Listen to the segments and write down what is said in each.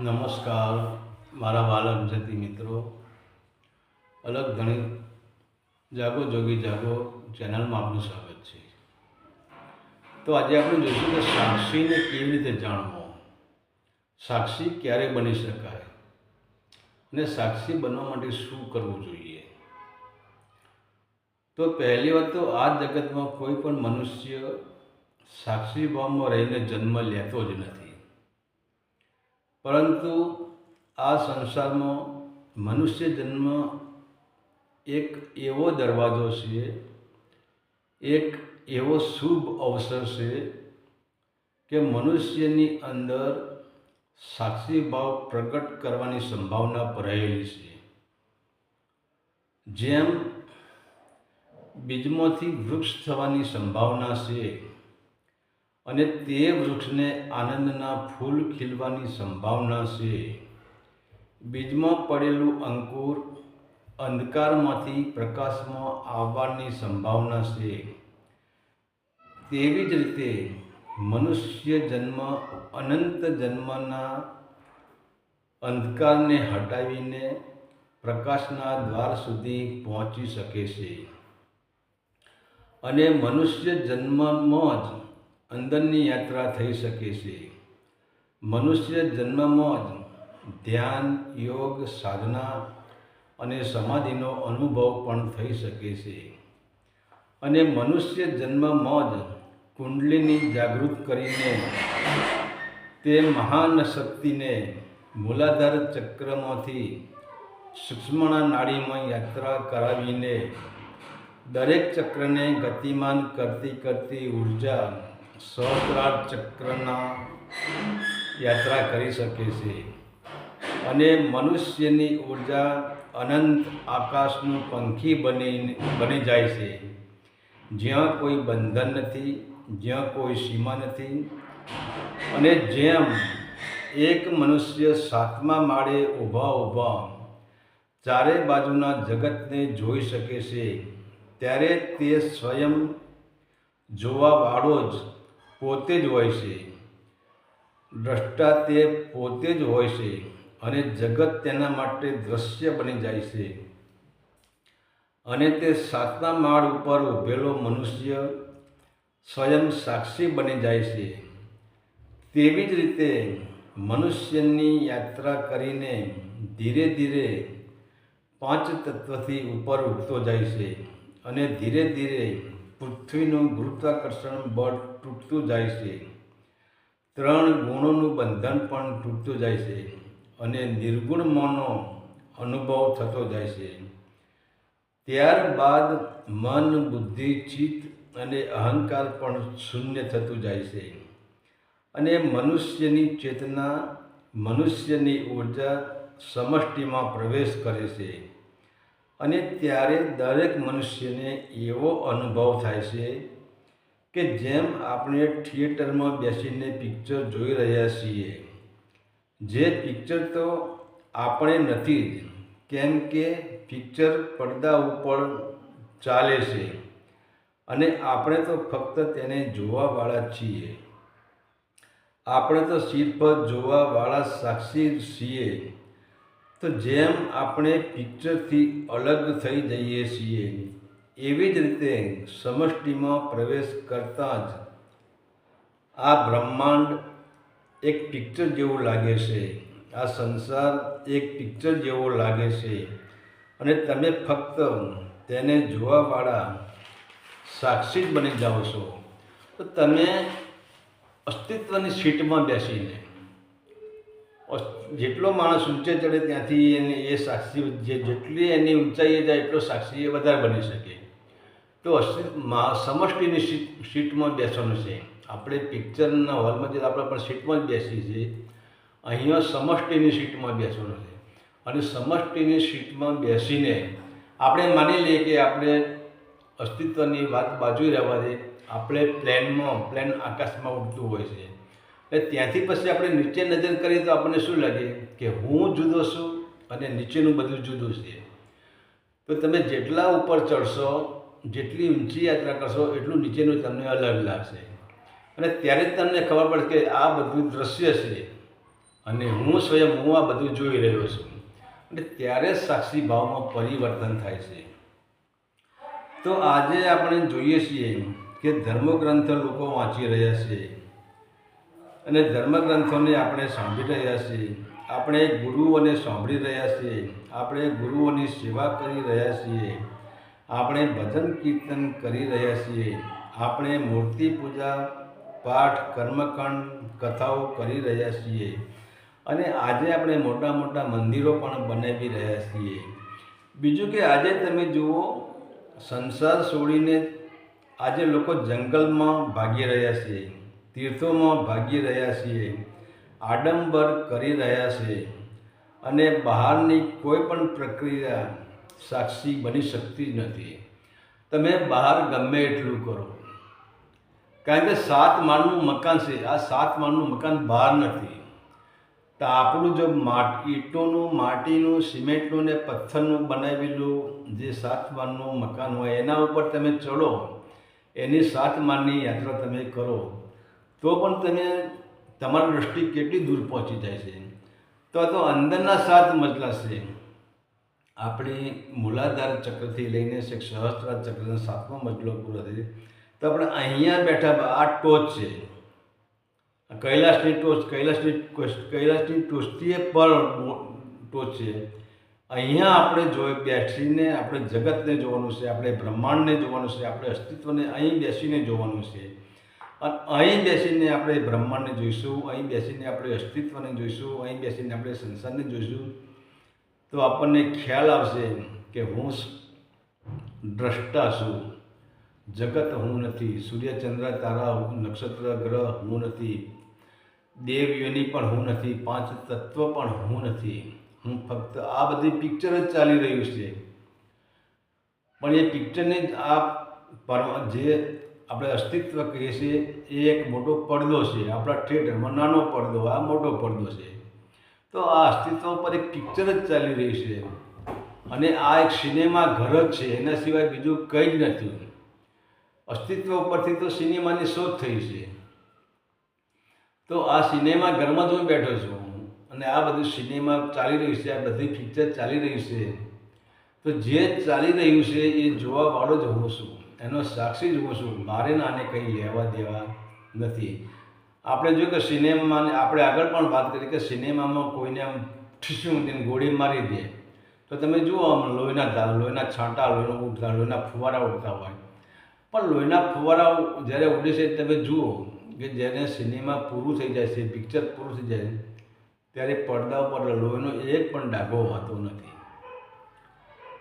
નમસ્કાર, મારા વાલા ગુજરાતી મિત્રો. અલગ ઘણી જાગો જોગી જાગો ચેનલમાં આપનું સ્વાગત છે. તો આજે આપણે જોઈશું કે સાક્ષીને કેવી રીતે જાણવો? સાક્ષી ક્યારે બની શકાય? અને સાક્ષી બનવા માટે શું કરવું જોઈએ? તો પહેલી વાત તો આ જગતમાં કોઈ પણ મનુષ્ય સાક્ષી ભાવમાં રહીને જન્મ લેતો જ નથી. પરંતુ આ સંસારમાં મનુષ્ય જન્મ એક એવો દરવાજો છે, એક એવો શુભ અવસર છે કે મનુષ્યની અંદર સાક્ષી ભાવ પ્રગટ કરવાની સંભાવના ભરાયેલી છે. જેમ બીજમાંથી વૃક્ષ થવાની સંભાવના છે અને તે વૃક્ષને આનંદના ફૂલ ખીલવાની સંભાવના છે. બીજમાં પડેલું અંકુર અંધકારમાંથી પ્રકાશમાં આવવાની સંભાવના છે. તેવી જ રીતે મનુષ્ય જન્મ અનંત જન્મના અંધકારને હટાવીને પ્રકાશના દ્વાર સુધી પહોંચી શકે છે. અને મનુષ્ય જન્મમાં જ અંદરની યાત્રા થઈ શકે છે. મનુષ્ય જન્મમાં જ ધ્યાન, યોગ, સાધના અને સમાધિનો અનુભવ પણ થઈ શકે છે. અને મનુષ્ય જન્મમાં જ કુંડલીની જાગૃત કરીને તે મહાન શક્તિને મૂલાધાર ચક્રમાંથી સૂક્ષ્મણા નાડીમાં યાત્રા કરાવીને દરેક ચક્રને ગતિમાન કરતી કરતી ઊર્જા સહસ્રાર ચક્રના યાત્રા કરી શકે છે. અને મનુષ્યની ઊર્જા અનંત આકાશનું પંખી બની બની જાય છે. જ્યાં કોઈ બંધન નથી, જ્યાં કોઈ સીમા નથી અને જેમ એક મનુષ્ય સાતમા માળે ઊભા ઊભા ચારે બાજુના જગતને જોઈ શકે છે, ત્યારે તે સ્વયં જોવાવાળો જ પોતે જ હોય છે. દ્રષ્ટા તે પોતે જ હોય છે અને જગત તેના માટે દ્રશ્ય બની જાય છે. અને તે સાતમા માળ ઉપર ઊભેલો મનુષ્ય સ્વયં સાક્ષી બની જાય છે. તેવી જ રીતે મનુષ્યની યાત્રા કરીને ધીરે ધીરે પાંચ તત્વથી ઉપર ઉઠતો જાય છે અને ધીરે ધીરે પૃથ્વીનું ગુરુત્વાકર્ષણ બળ તૂટતું જાય છે. ત્રણ ગુણોનું બંધન પણ તૂટતું જાય છે અને નિર્ગુણ મનનો અનુભવ થતો જાય છે. ત્યારબાદ મન, બુદ્ધિ, ચિત્ત અને અહંકાર પણ શૂન્ય થતું જાય છે અને મનુષ્યની ચેતના મનુષ્યની ઊર્જા સમષ્ટિમાં પ્રવેશ કરે છે. અને ત્યારે દરેક મનુષ્યને એવો અનુભવ થાય છે કે જેમ આપણે થિયેટરમાં બેસીને પિક્ચર જોઈ રહ્યા છીએ. જે પિક્ચર તો આપણે નથી જ, કેમ કે પિક્ચર પડદા ઉપર ચાલે છે અને આપણે તો ફક્ત તેને જોવાવાળા છીએ. આપણે તો સિર્ફ જોવાવાળા સાક્ષી છીએ. તો જેમ આપણે પિક્ચરથી અલગ થઈ જઈએ છીએ, એવી જ રીતે સમષ્ટિમાં પ્રવેશ કરતાં જ આ બ્રહ્માંડ એક પિક્ચર જેવું લાગે છે, આ સંસાર એક પિક્ચર જેવો લાગે છે. અને તમે ફક્ત તેને જોવાવાળા સાક્ષી જ બની જાઓ છો. તો તમે અસ્તિત્વની સીટમાં બેસીને જેટલો માણસ ઊંચે ચડે ત્યાંથી એને એ સાક્ષી જે જેટલી એની ઊંચાઈએ જાય એટલો સાક્ષી એ વધારે બની શકે. તો સમષ્ટિની સીટ સીટમાં બેસવાનું છે. આપણે પિક્ચરના હોલમાં જે આપણે પણ સીટમાં જ બેસીએ છીએ, અહીંયા સમષ્ટિની સીટમાં બેસવાનું છે. અને સમષ્ટિની સીટમાં બેસીને આપણે માની લઈએ કે આપણે અસ્તિત્વની વાત બાજુ રહેવા દે. આપણે પ્લેનમાં, પ્લેન આકાશમાં ઉડતું હોય છે. એટલે ત્યાંથી પછી આપણે નીચે નજર કરીએ તો આપણને શું લાગે કે હું જુદો છું અને નીચેનું બધું જુદું છે. તો તમે જેટલા ઉપર ચડશો, જેટલી ઊંચી યાત્રા કરશો, એટલું નીચેનું તમને અલગ લાગશે. અને ત્યારે જ તમને ખબર પડશે કે આ બધું દ્રશ્ય છે અને હું સ્વયં હું આ બધું જોઈ રહ્યો છું. અને ત્યારે સાક્ષી ભાવમાં પરિવર્તન થાય છે. તો આજે આપણે જોઈએ છીએ કે ધર્મગ્રંથ લોકો વાંચી રહ્યા છે. અને ધર્મગ્રંથોને આપણે સાંભળી રહ્યા છીએ, આપણે ગુરુઓને સાંભળી રહ્યા છીએ, આપણે ગુરુઓની સેવા કરી રહ્યા છીએ, આપણે ભજન કીર્તન કરી રહ્યા છીએ, આપણે મૂર્તિ પૂજા, પાઠ, કર્મકાંડ, કથાઓ કરી રહ્યા છીએ અને આજે આપણે મોટા મોટા મંદિરો પણ બનાવી રહ્યા છીએ. બીજું કે આજે તમે જુઓ, સંસાર છોડીને આજે લોકો જંગલમાં ભાગી રહ્યા છે. તીર્થોમાં ભાગી રહ્યા છીએ, આડંબર કરી રહ્યા છે અને બહારની કોઈ પણ પ્રક્રિયા સાક્ષી બની શકતી જ નથી. તમે બહાર ગમે એટલું કરો. કારણ કે સાત માળનું મકાન છે, આ સાત માળનું મકાન બહાર નથી. તો આપણું જો માટ ઈંટોનું, માટીનું, સિમેન્ટનું ને પથ્થરનું બનાવેલું જે સાત માળનું મકાન હોય, એના ઉપર તમે ચડો, એની સાત માળની યાત્રા તમે કરો. તો પણ તમે તમારી દૃષ્ટિ કેટલી દૂર પહોંચી જાય છે? તો આ તો અંદરના સાત મજલા છે. આપણે મૂલાધાર ચક્રથી લઈને સહસ્ત્રાર ચક્રનો સાતમો મજલો પૂરો થઈ તો આપણે અહીંયા બેઠા આ ટોચ છે. કૈલાસની ટોચ કૈલાસની કૈલાસની ટોચથી પર ટોચ છે. અહીંયા આપણે જો બેસીને આપણે જગતને જોવાનું છે, આપણે બ્રહ્માંડને જોવાનું છે, આપણે અસ્તિત્વને અહીં બેસીને જોવાનું છે. અને અહીં બેસીને આપણે બ્રહ્માંડને જોઈશું, અહીં બેસીને આપણે અસ્તિત્વને જોઈશું, અહીં બેસીને આપણે સંસારને જોઈશું, તો આપણને ખ્યાલ આવશે કે હું દ્રષ્ટા છું. જગત હું નથી સૂર્યચંદ્ર તારા, નક્ષત્ર, ગ્રહ હું નથી, દેવ, યોની પણ હું નથી, પાંચ તત્વ પણ હું નથી. હું ફક્ત આ બધી પિક્ચર જ ચાલી રહ્યું છે. પણ એ પિક્ચરને જ આ જે આપણે અસ્તિત્વ કહીએ છીએ, એ એક મોટો પડદો છે. આપણા થિયેટરમાં નાનો પડદો, આ મોટો પડદો છે. તો આ અસ્તિત્વ પર એક પિક્ચર જ ચાલી રહી છે. અને આ એક સિનેમા ઘર જ છે. એના સિવાય બીજું કંઈ જ નથી. અસ્તિત્વ ઉપરથી તો સિનેમાની શોધ થઈ છે. તો આ સિનેમા ઘરમાં જ હું બેઠો છું. અને આ બધું સિનેમા ચાલી રહ્યું છે. આ બધી પિક્ચર ચાલી રહી છે. તો જે ચાલી રહ્યું છે, એ જોવાવાળો જ હું છું. એનો સાક્ષી જ હું છું. મારે આને કંઈ લેવા દેવા નથી. આપણે જો કે સિનેમાને આપણે આગળ પણ વાત કરી કે સિનેમામાં કોઈને આમ ઠીસું દઈને ગોળી મારી દે. તો તમે જુઓ આમ લોહીના ધાર, લોહીના છાંટા, લોહીનો ઉડતા લોહીના ફુવારા ઉડતા હોય. પણ લોહીના ફુવારા જ્યારે ઉડે છે તમે જુઓ કે જ્યારે સિનેમા પૂરું થઈ જાય છે, પિક્ચર પૂરું થઈ જાય, ત્યારે પડદા ઉપર લોહીનો એક પણ ડાઘો હોતો નથી.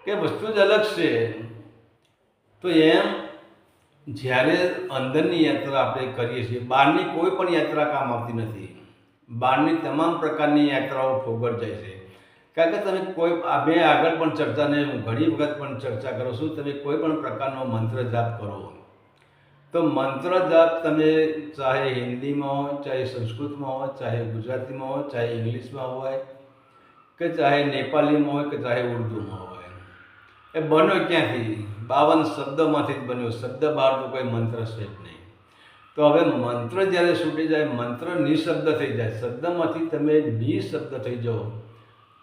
કે વસ્તુ જ અલગ છે. તો એમ, જ્યારે અંદરની યાત્રા આપણે કરીએ છીએ, બહારની કોઈ પણ યાત્રા કામ આવતી નથી. બહારની તમામ પ્રકારની યાત્રાઓ ફોગટ જાય છે. કારણ કે તમે કોઈ મેં આગળ પણ ચર્ચાને હું ઘણી વખત પણ ચર્ચા કરું છું, તમે કોઈ પણ પ્રકારનો મંત્ર જાપ કરો. તો મંત્ર જાપ તમે ચાહે હિન્દીમાં હોય, ચાહે સંસ્કૃતમાં હોય, ચાહે ગુજરાતીમાં હોય, ચાહે ઇંગ્લિશમાં હોય, કે ચાહે નેપાલીમાં હોય, કે ચાહે ઉર્દુમાં હોય. એ બનો ક્યાંથી? બાવન શબ્દમાંથી જ બન્યું. શબ્દ બહારનો કોઈ મંત્ર છે જ નહીં. તો હવે મંત્ર જ્યારે છૂટી જાય, મંત્ર નિશબ્દ થઈ જાય. શબ્દમાંથી તમે નિશબ્દ થઈ જાઓ,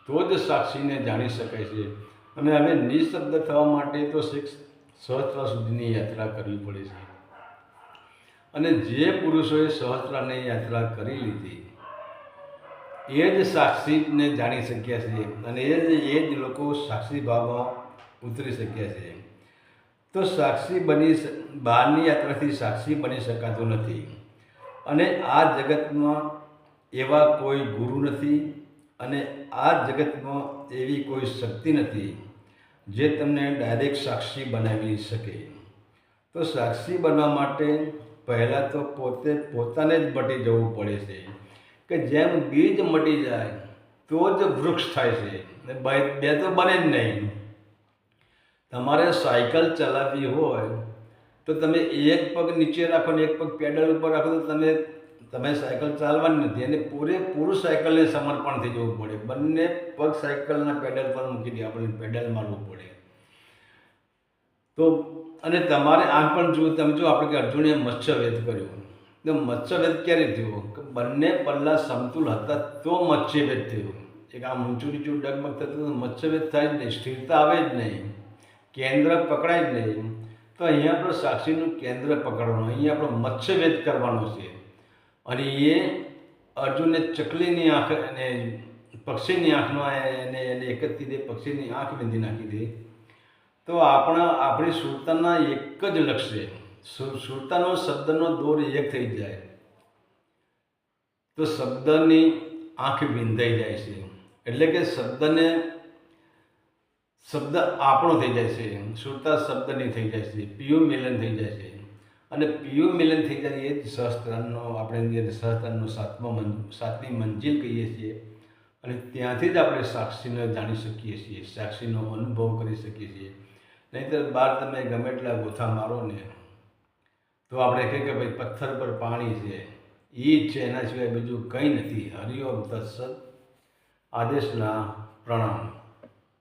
તો જ સાક્ષીને જાણી શકાય છે. અને હવે નિશબ્દ થવા માટે તો શિક્ષ સહસ્ત્ર સુધીની યાત્રા કરવી પડે છે. અને જે પુરુષોએ સહસ્ત્રાની યાત્રા કરી લીધી, એ જ સાક્ષીને જાણી શક્યા છે. અને એ જ એ જ લોકો સાક્ષી ભાવમાં ઉતરી શક્યા છે. તો સાક્ષી બની બહારની યાત્રાથી સાક્ષી બની શકાતું નથી. અને આ જગતમાં એવા કોઈ ગુરુ નથી અને આ જગતમાં એવી કોઈ શક્તિ નથી જે તમને ડાયરેક્ટ સાક્ષી બનાવી શકે. તો સાક્ષી બનવા માટે પહેલાં તો પોતે પોતાને જ મટી જવું પડે છે. કે જેમ બીજ મટી જાય તો જ વૃક્ષ થાય છે. બે તો બને જ નહીં. તમારે સાયકલ ચલાવવી હોય, તો તમે એક પગ નીચે રાખો ને એક પગ પેડલ ઉપર રાખો તો તમે તમે સાયકલ ચાલવાની નથી. અને પૂરેપૂરું સાયકલને સમર્પણ થઈ જવું પડે. બંને પગ સાયકલના પેડલ પર મૂકી દે, આપણે પેડલ મારવું પડે. તો, અને તમારે આમ પણ જુઓ તમે જો આપણે કે અર્જુને મત્સ્યવેદ કર્યો. તો મત્સ્યભેદ ક્યારે થયો? કે બંને પલ્લા સમતુલ હતા તો મત્સ્યભેદ થયો. એક આમ ઊંચું નીચું ડગમગ થતું તો મત્સ્યભેદ થાય જ નહીં, સ્થિરતા આવે જ નહીં. કેન્દ્ર પકડાય જ નહીં. તો અહીંયા આપણો સાક્ષીનું કેન્દ્ર પકડવાનું, અહીંયા આપણો મત્સ્યભેદ કરવાનો છે. અને એ અર્જુનને ચકલીની આંખ અને પક્ષીની આંખમાં એને એને એક જ કીધે, પક્ષીની આંખ બાંધી નાખી દે તો આપણા, આપણી સુરતાના એક જ લક્ષ્ય સુરતાનો શબ્દનો દોર એક થઈ જાય. તો શબ્દની આંખ વિંધાઈ જાય છે. એટલે કે શબ્દને શબ્દ આપણો થઈ જાય છે સુરતા શબ્દની થઈ જાય છે, પીયુ મિલન થઈ જાય છે. અને પીયુ મિલન થઈ જાય એ જ સહસ્ત્રાનનો આપણે જે સહસ્ત્રાનનો સાતમો મં, સાતમી મંજિલ કહીએ છીએ. અને ત્યાંથી જ આપણે સાક્ષીને જાણી શકીએ છીએ, સાક્ષીનો અનુભવ કરી શકીએ છીએ. નહીંતર બહાર તમે ગમે એટલા ગોથા મારો ને, તો આપણે કહીએ કે ભાઈ પથ્થર પર પાણી છે. એ જ છે, એના સિવાય બીજું કંઈ નથી. હરિઓમ તત્સત આદેશના પ્રણામ.